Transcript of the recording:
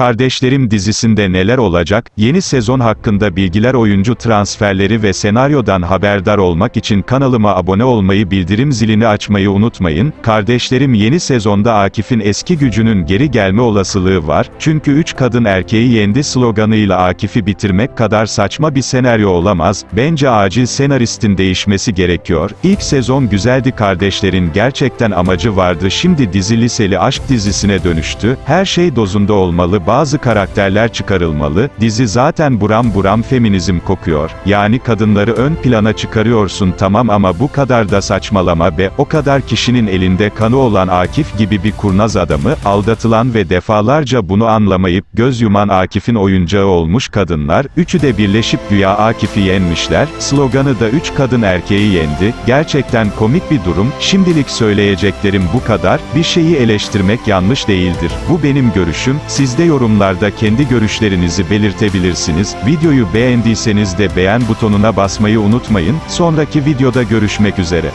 Kardeşlerim dizisinde neler olacak? Yeni sezon hakkında bilgiler oyuncu transferleri ve senaryodan haberdar olmak için kanalıma abone olmayı bildirim zilini açmayı unutmayın. Kardeşlerim yeni sezonda Akif'in eski gücünün geri gelme olasılığı var. Çünkü 3 kadın erkeği yendi sloganıyla Akif'i bitirmek kadar saçma bir senaryo olamaz. Bence acil senaristin değişmesi gerekiyor. İlk sezon güzeldi kardeşlerin gerçekten amacı vardı. Şimdi dizi liseli aşk dizisine dönüştü. Her şey dozunda olmalı. Bazı karakterler çıkarılmalı. Dizi zaten buram buram feminizm kokuyor. Yani kadınları ön plana çıkarıyorsun tamam ama bu kadar da saçmalama be. O kadar kişinin elinde kanı olan Akif gibi bir kurnaz adamı, aldatılan ve defalarca bunu anlamayıp göz yuman Akif'in oyuncağı olmuş kadınlar, üçü de birleşip güya Akif'i yenmişler, sloganı da üç kadın erkeği yendi, gerçekten komik bir durum, şimdilik söyleyeceklerim bu kadar, bir şeyi eleştirmek yanlış değildir. Bu benim görüşüm, siz de yorumlarda kendi görüşlerinizi belirtebilirsiniz, videoyu beğendiyseniz de beğen butonuna basmayı unutmayın, sonraki videoda görüşmek üzere.